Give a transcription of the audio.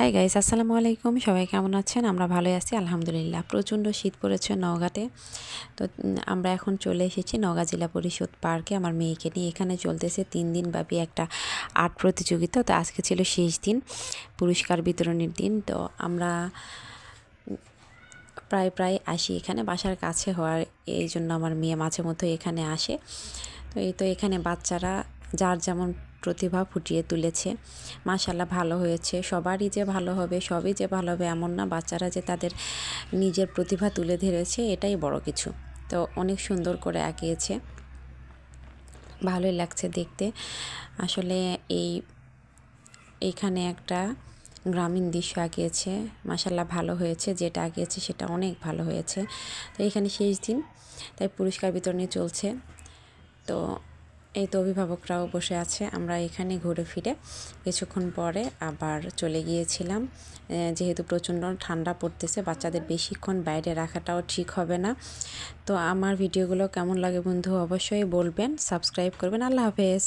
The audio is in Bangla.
হাই গাইস আসসালামু আলাইকুম। সবাই কেমন আছেন? আমরা ভালোই আছি, আলহামদুলিল্লাহ। প্রচণ্ড শীত পড়েছে নওগাঁতে। তো আমরা এখন চলে এসেছি নওগাঁ জেলা পরিষদ পার্কে। আমার মেয়েকে নিয়ে এখানে চলতেছে তিন দিন ব্যাপী একটা আর্ট প্রতিযোগিতা। তো, আজকে ছিল শেষ দিন, পুরস্কার বিতরণের দিন। তো, আমরা প্রায় প্রায় আসি এখানে। বাসার কাছে হওয়ার এই জন্য আমার মেয়ে মাঝে মধ্যে এখানে আসে। তো, এই তো এখানে বাচ্চারা যার যেমন প্রতিভা ফুটিয়ে তুলেছে। মাশাল্লাহ ভালো হয়েছে। সবারই যে ভালো হবে, সবই যে ভালো হবে এমন না। বাচ্চারা যে তাদের নিজের প্রতিভা তুলে ধরেছে, এটাই বড় কিছু। তো অনেক সুন্দর করে আঁকিয়েছে। ভালোই লাগছে দেখতে। আসলে এই এইখানে একটা গ্রামীণ দৃশ্য আঁকিয়েছে। মাসাল্লাহ ভালো হয়েছে। যেটা আঁকিয়েছে সেটা অনেক ভালো হয়েছে। তো এখানে শেষ দিন। তাই পুরস্কার বিতরণী চলছে। তো এই তো অভিভাবকরাও বসে আছে, আমরা এখানে ঘুরে ফিরে। কিছুক্ষণ পরে আবার চলে গিয়েছিলাম। যেহেতু প্রচণ্ড ঠান্ডা পড়তেছে, বাচ্চাদের বেশিক্ষণ বাইরে রাখাটাও ঠিক হবে না। তো আমার ভিডিওগুলো কেমন লাগে বন্ধু অবশ্যই বলবেন, সাবস্ক্রাইব করবেন। আল্লাহ হাফেজ।